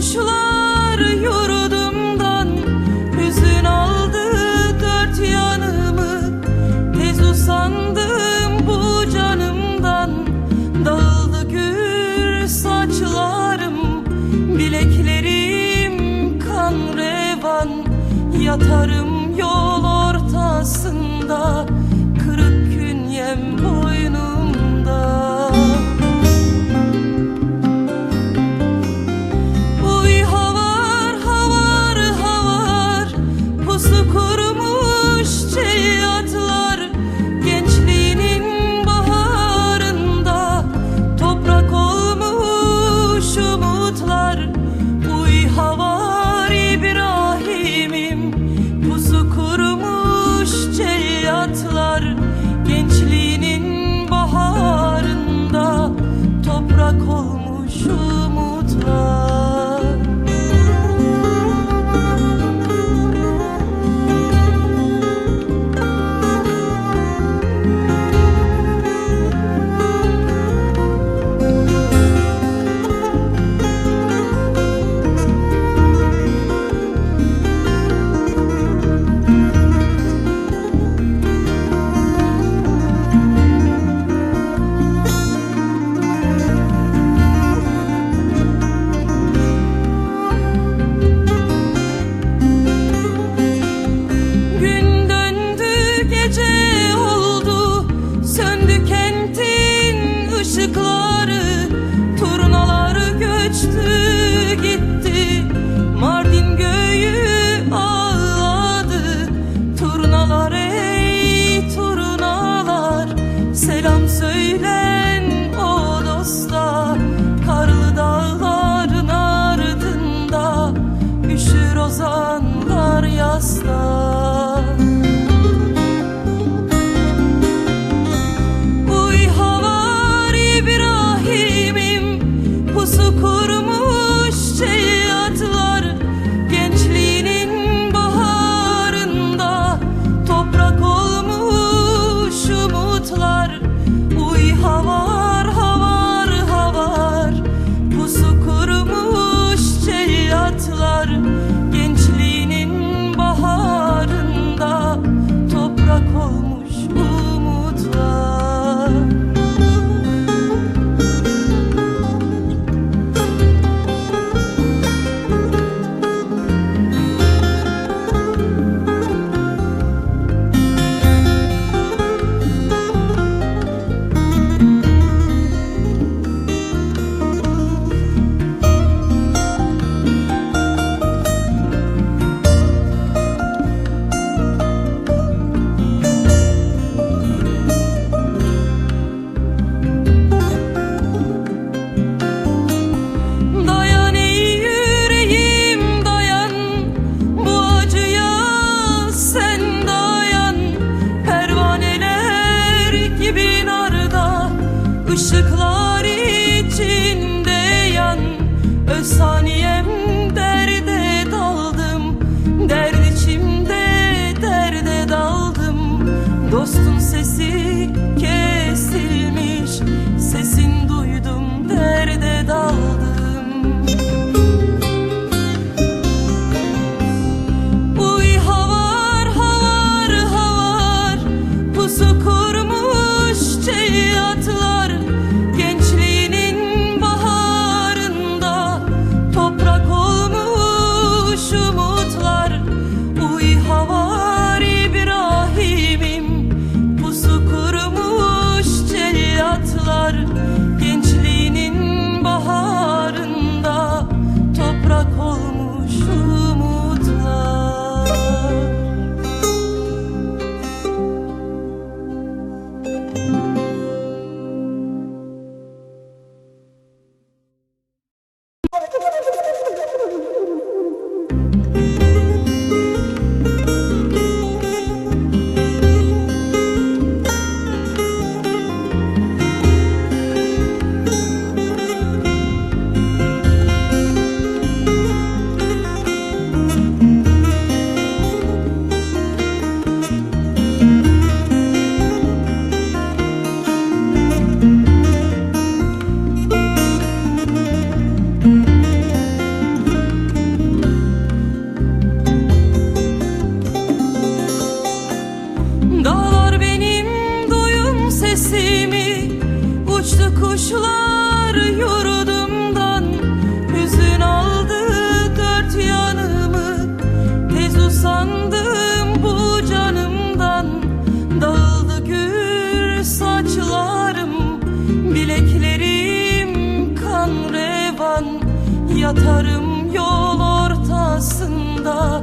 Kuşlar yurdumdan hüzün aldı dört yanımı. Tez usandım bu canımdan Dağıldı gür saçlarım. Bileklerim kan revan Yatarım yol ortasında. ışıkları turnaları göçtü gitti. Mardin göğü ağladı. Turnalar ey turnalar selam söyle. sukun ışıklar içinde yan öz Yatarım yol ortasında